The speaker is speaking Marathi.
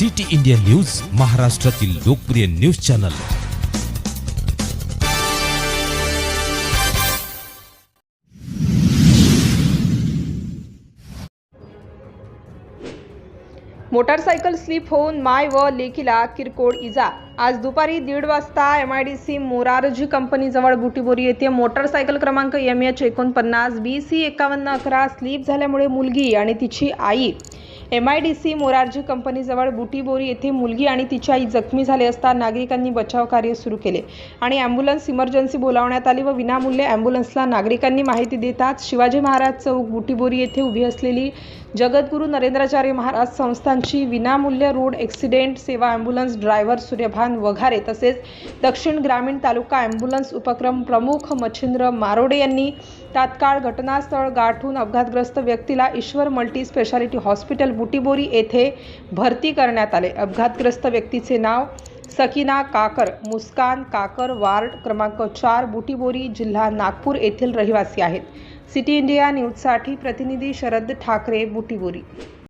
सिटी इंडिया न्यूज महाराष्ट्रातील लोकप्रिय न्यूज चॅनल. मोटारसायकल स्लिप होऊन माय व लेकीला किरकोळ इजा. आज दुपारी दीड वाजता M I D C Morarji कंपनीजवळ Butibori येथे मोटारसायकल क्रमांक एम एच एकोणपन्नास बी सी एकावन्न अकरा स्लीप झाल्यामुळे मुलगी आणि तिची आई. M I D C Morarji कंपनीजवळ Butibori येथे मुलगी आणि तिची आई जखमी झाले असता नागरिकांनी बचाव कार्य सुरू केले आणि ॲम्ब्युलन्स इमर्जन्सी बोलावण्यात आली व विनामूल्य ॲम्ब्युलन्सला नागरिकांनी माहिती देताच शिवाजी महाराज चौक बुटीबोरी येथे उभी असलेली जगद्गुरू नरेंद्राचार्य महाराज संस्थांची विनामूल्य रोड ॲक्सिडेंट सेवा ॲम्ब्युलन्स ड्रायव्हर सूर्यभान वघारे तसेच दक्षिण ग्रामीण तालुका ॲम्ब्युलन्स उपक्रम प्रमुख मच्छिंद्र मारोडे यांनी तात्काळ घटनास्थळ गाठून अपघातग्रस्त व्यक्तीला Ishwar multi speciality hospital Butibori येथे भरती करण्यात आले. अपघातग्रस्त व्यक्तीचे नाव सकिना काकर मुस्कान काकर वार्ड क्रमांक चार बुटीबोरी जिल्हा नागपूर येथील रहिवासी आहेत. सिटी इंडिया न्यूजसाठी प्रतिनिधी शरद ठाकरे बुटीबोरी.